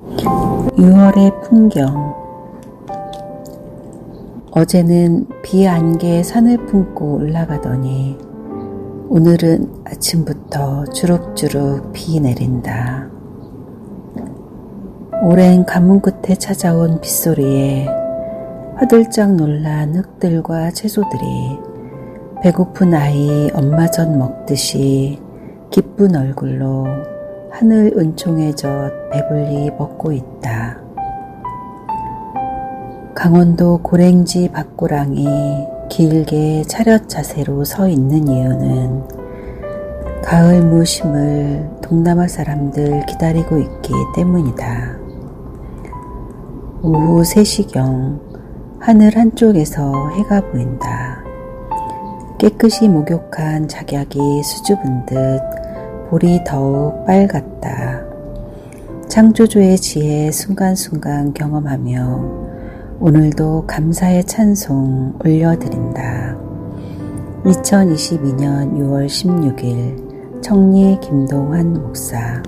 6월의 풍경 어제는 비 안개 산을 품고 올라가더니 오늘은 아침부터 주룩주룩 비 내린다. 오랜 가뭄 끝에 찾아온 빗소리에 화들짝 놀란 흙들과 채소들이 배고픈 아이 엄마 젖 먹듯이 기쁜 얼굴로 하늘 은총에 젖 배불리 먹고 있다. 강원도 고랭지 밭고랑이 길게 차렷 자세로 서 있는 이유는 가을 무심을 동남아 사람들 기다리고 있기 때문이다. 오후 3시경 하늘 한쪽에서 해가 보인다. 깨끗이 목욕한 작약이 수줍은 듯 볼이 더욱 빨갛다. 창조주의 지혜 순간순간 경험하며 오늘도 감사의 찬송 올려드린다. 2022년 6월 16일 청리 김동환 목사